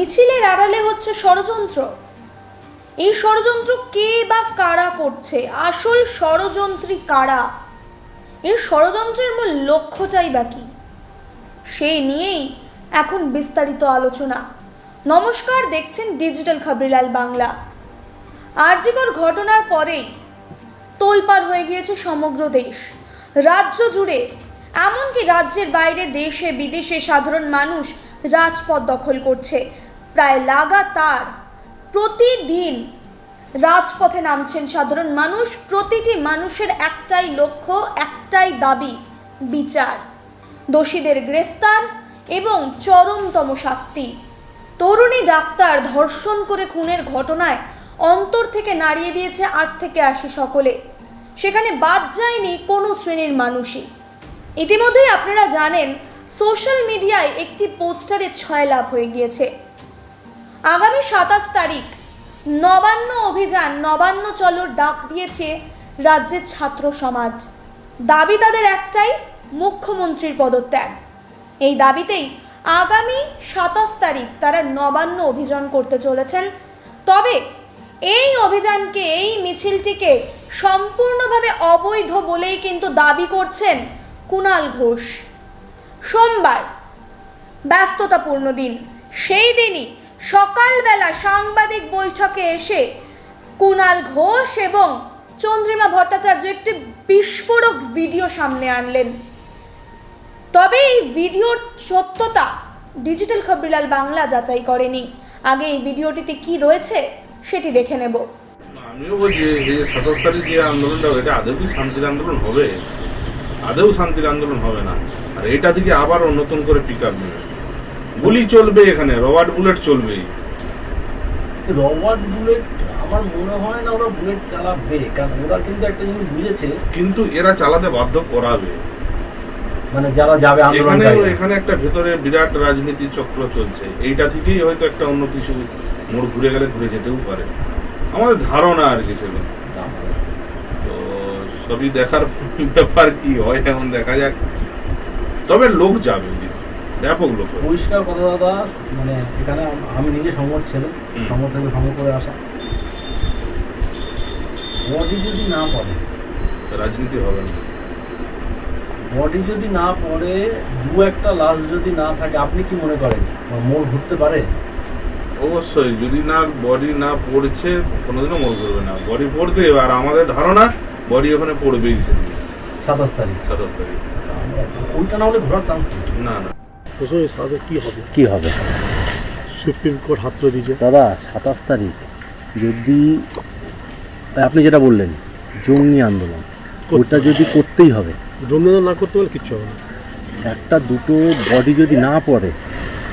মিছিলের আড়ালে হচ্ছে ষড়যন্ত্র। এই ষড়যন্ত্র কে বা কারা করছে? আসল ষড়যন্ত্রী কারা? এই ষড়যন্ত্রের মূল লক্ষ্যটাই বা কি? সেই নিয়েই এখন বিস্তারিত আলোচনা। নমস্কার, দেখছেন ডিজিটাল খবরিলাল বাংলা। আরজিকর ঘটনার পরেই তোলপাড় হয়ে গিয়েছে সমগ্র দেশ। রাজ্য জুড়ে, এমনকি রাজ্যের বাইরে দেশে বিদেশে সাধারণ মানুষ রাজপথ দখল করছে। প্রায় লাগাতার প্রতিদিন রাজপথে নামছেন সাধারণ মানুষ। প্রতিটি মানুষের একটাই লক্ষ্য, একটাই দাবি, বিচার। দোষীদের গ্রেফতার এবং চরমতম শাস্তি। তরুণী ডাক্তার ধর্ষণ করে খুনের ঘটনায় অন্তর থেকে নাড়িয়ে দিয়েছে আট থেকে আশি সকলে। সেখানে বাদ যায়নি কোনো শ্রেণির মানুষই। ইতিমধ্যেই আপনারা জানেন, সোশ্যাল মিডিয়ায় একটি পোস্টারে ছয় লাভ হয়ে গিয়েছে। আগামী সাতাশ তারিখ নবান্ন অভিযান, নবান্ন চলোর ডাক দিয়েছে রাজ্যের ছাত্র সমাজ। দাবি তাদের একটাই, মুখ্যমন্ত্রীর পদত্যাগ। এই দাবিতেই আগামী সাতাশ তারিখ তারা নবান্ন অভিযান করতে চলেছেন। তবে এই অভিযানকে, এই মিছিলটিকে সম্পূর্ণভাবে অবৈধ বলেই কিন্তু দাবি করছেন কুণাল ঘোষ। সোমবার, ব্যস্ততাপূর্ণ দিন। সেই দিনই সকালবেলা সাংবাদিক বৈঠকে এসে কুণাল ঘোষ এবং চন্দ্রিমা ভট্টাচার্য একটি বিস্ফোরক ভিডিও সামনে আনলেন। তবে এই ভিডিওর সত্যতা ডিজিটাল খবরিলাল বাংলা যাচাই করেনি। আগে এই ভিডিওটিতে কি রয়েছে সেটি দেখে নেব। আমিও বলছি যে সাতাশ তারিখ যে আন্দোলনটা এটা আদৌ কি শান্তির আন্দোলন হবে? আদৌ শান্তির আন্দোলন হবে না। আর এটা থেকে আবার নতুন করে পিক আপ নেবে গুলি চলবে এখানে রবার্ট বুলেট চলবেই রবার্ট বুলেট আমার মনে হয় না ওরা বুলেট চালাবে কারণ ওরা কিন্তু একটা জিনিস বুঝেছে। কিন্তু এরা চালাতে বাধ্য করাবে। মানে যারা যাবে এখানে একটা ভেতরে বিরাট রাজনীতি চক্র চলছে। এইটা থেকেই হয়তো একটা অন্য কিছু মোড় ঘুরে গেলে ঘুরে যেতেও পারে। আমাদের ধারণা আর কি সেগুলো তো সবই দেখার ব্যাপার কি হয় এখন দেখা যাক। তবে লোক যাবে। ব্যাপক লোক। পরিষ্কার কথা দাদা মানে এখানে আমি নিজে সমর ছেলে। সমর থেকে সমর করে আসা। বডি যদি না পড়ে রাজনীতি হবে না। বডি যদি না পড়ে দু একটা লাশ যদি না থাকে আপনি কি মনে করেন? মোড় ঘুরতে পারে? অবশ্যই যদি না বডি না পড়ছে কোনোদিনও মনে করবে না। বডি পড়তে আর আমাদের ধারণা বডি ওখানে পড়বেই সেদিন। সাতাশ তারিখ। সাতাশ তারিখ। ওইটা না হলে ঘোরার চান্স না না। সাথে কি হবে? কি হবে? সুপ্রিম কোর্ট হাত তুলে দিয়েছে। দাদা সাতাশ তারিখ। যদি আপনি যেটা বললেন জঙ্গি আন্দোলন ওটা যদি করতেই হবে জন্মদান না করতে পারলে কিচ্ছু হবে না। একটা দুটো বডি যদি না পড়ে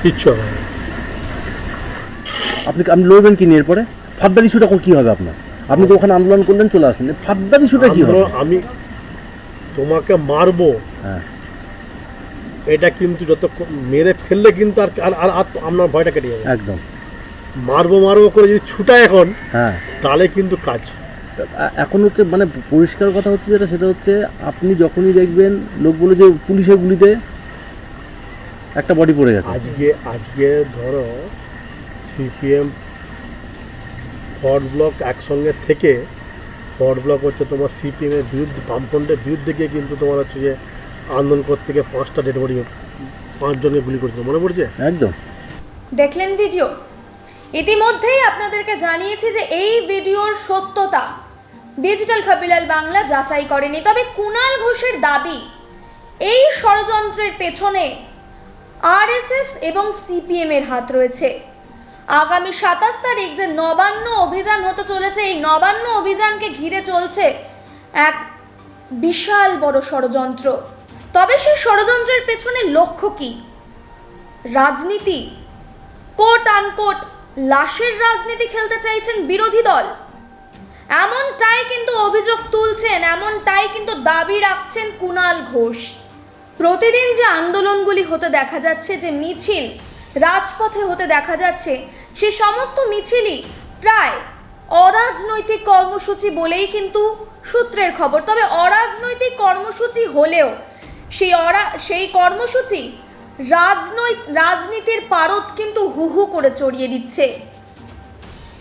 কিচ্ছু হবে না। আপনি আপনি লড়বেন কি নিয়ে এরপরে? ফাদ্দার ইস্যুটা কি হবে আপনার? আপনি তো ওখানে আন্দোলন করলেন চলে আসেন ফাদ্দার ইস্যুটা কি হবে? আমি তোমাকে মারবো। হ্যাঁ। এটা কিন্তু যত মেরে ফেললে কিন্তু আর আর আপনার ভয়টা কেটে যাবে। একদম। মারবো মারবো করে যদি ছুটায় এখন হ্যাঁ। তাহলে কিন্তু কাজ। এখন হচ্ছে মানে পরিষ্কার কথা হচ্ছে যেটা সেটা হচ্ছে আপনি যখনই দেখবেন লোকগুলো যে পুলিশের গুলিতে একটা বডি পড়ে গেছে। আজকে আজকে ধরো সিপিএম ফরওয়ার্ড ব্লক একসঙ্গে থেকে ফরওয়ার্ড ব্লক হচ্ছে তোমার সিপিএমের বিরুদ্ধে বামফ্রন্টের বিরুদ্ধে গিয়ে কিন্তু তোমার হচ্ছে যে আন্দোলন করতে গিয়ে পাঁচটা ডেড বডি পাঁচজনকে গুলি করেছিল। মনে পড়ছে? একদম। দেখলেন ভিডিও ইতিমধ্যেই আপনাদেরকে জানিয়েছি যে এই ভিডিওর সত্যতা। ডিজিটাল খবিলাল বাংলা যাচাই করেনি। তবে কুণাল ঘোষের দাবি এই ষড়যন্ত্রের পেছনে আরএসএস এবং সিপিএম এর হাত রয়েছে। আগামী সাতাশ তারিখ যে নবান্ন অভিযান হতে চলেছে এই নবান্ন অভিযানকে ঘিরে চলছে এক বিশাল বড় ষড়যন্ত্র। তবে সেই ষড়যন্ত্রের পেছনে লক্ষ্য কি? রাজনীতি? কোট আনকোট লাশের রাজনীতি খেলতে চাইছেন বিরোধী দল। এমনটাই কিন্তু অভিযোগ তুলছেন, এমনটাই কিন্তু দাবি রাখছেন কুণাল ঘোষ। প্রতিদিন যে আন্দোলনগুলি হতে দেখা যাচ্ছে, যে মিছিল রাজপথে হতে দেখা যাচ্ছে, সে সমস্ত মিছিলই প্রায় অরাজনৈতিক কর্মসূচি বলেই কিন্তু সূত্রের খবর। তবে অরাজনৈতিক কর্মসূচি হলেও সেই অরা, সেই কর্মসূচি রাজনৈ, রাজনীতির পারদ কিন্তু হু হু করে চড়িয়ে দিচ্ছে।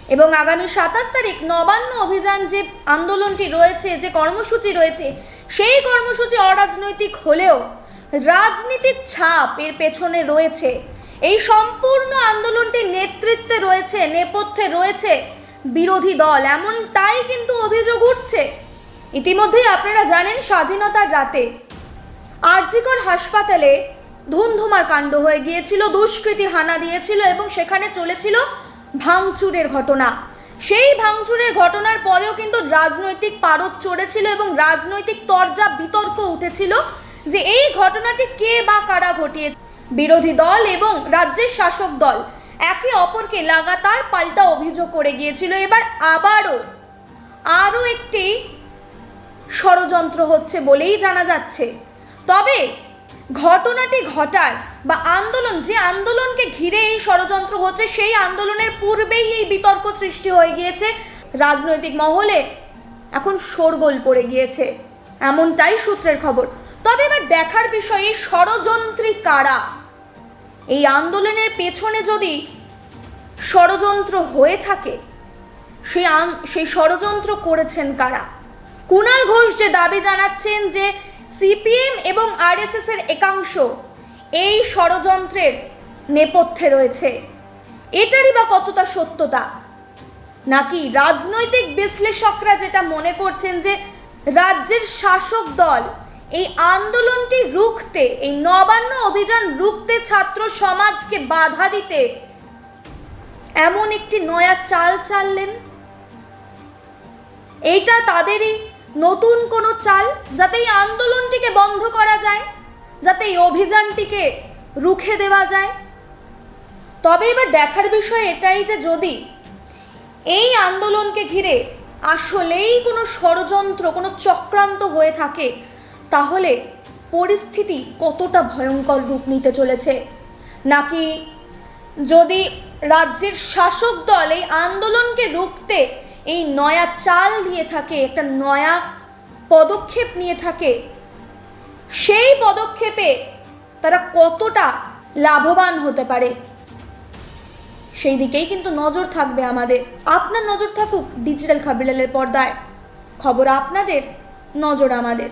এবং আগামী সাতাশ তারিখ নবান্ন অভিযান যে আন্দোলনটি রয়েছে, যে কর্মসূচি রয়েছে, সেই কর্মসূচি অরাজনৈতিক হলেও রাজনীতির ছাপ এর পেছনে রয়েছে। এই সম্পূর্ণ আন্দোলনটির নেতৃত্বে রয়েছে, নেপথ্যে রয়েছে বিরোধী দল। এমনটাই কিন্তু অভিযোগ উঠছে। ইতিমধ্যেই আপনারা জানেন, স্বাধীনতার রাতে আরজিকর হাসপাতালে ধুমধুমার কাণ্ড হয়ে গিয়েছিল, দুষ্কৃতী হানা দিয়েছিল এবং সেখানে চলেছিল ভাঙচুরের ঘটনা। সেই ভাঙচুরের ঘটনার পরেও কিন্তু রাজনৈতিক পারদ চড়েছিল এবং রাজনৈতিক তরজা বিতর্ক উঠেছিল যে এই ঘটনাটি কে বা কারা ঘটিয়েছে। বিরোধী দল এবং রাজ্যের শাসক দল একে অপরকে লাগাতার পাল্টা অভিযোগ করে গিয়েছিল। এবার আবারও, আরও একটি ষড়যন্ত্র হচ্ছে বলেই জানা যাচ্ছে। তবে ঘটনাটি ঘটার বা আন্দোলন, যে আন্দোলনকে ঘিরে এই ষড়যন্ত্র হচ্ছে, সেই আন্দোলনের পূর্বেই এই বিতর্ক সৃষ্টি হয়ে গিয়েছে। রাজনৈতিক মহলে এখন শোরগোল পড়ে গিয়েছে, এমনটাই সূত্রের খবর। তবে এবার দেখার বিষয়ে ষড়যন্ত্রী কারা? এই আন্দোলনের পেছনে যদি ষড়যন্ত্র হয়ে থাকে সেই সেই ষড়যন্ত্র করেছেন কারা? কুণাল ঘোষ যে দাবি জানাচ্ছেন যে সিপিএম এবং আরএসএস এর একাংশ এই ষড়যন্ত্রের নেপথ্যে রয়েছে। এটারই বা কতটা সত্যতা? নাকি রাজনৈতিক বিশ্লেষকরা যেটা মনে করছেন যে রাজ্যের শাসক দল এই আন্দোলনটি রুখতে, এই নবান্ন অভিযান রুখতে ছাত্র সমাজকে বাধা দিতে এমন একটি নয়া চাল চাললেন? এইটা তাদেরই নতুন কোনো চাল যাতে এই আন্দোলনটিকে বন্ধ করা যায়, যাতে এই অভিযানটিকে রুখে দেওয়া যায়। তবে এবার দেখার বিষয় এটাই যে যদি এই আন্দোলনকে ঘিরে আসলেই কোনো ষড়যন্ত্র, কোনো চক্রান্ত হয়ে থাকে, তাহলে পরিস্থিতি কতটা ভয়ঙ্কর রূপ নিতে চলেছে? নাকি যদি রাজ্যের শাসক দল এই আন্দোলনকে রুখতে এই নয়া চাল নিয়ে থাকে, একটা নয়া পদক্ষেপ নিয়ে থাকে। সেই পদক্ষেপে তারা কতটা লাভবান হতে পারে সেই দিকেই কিন্তু নজর থাকবে আমাদের। আপনার নজর থাকুক ডিজিটাল খাবিলালের পর্দায়। খবর আপনাদের, নজর আমাদের।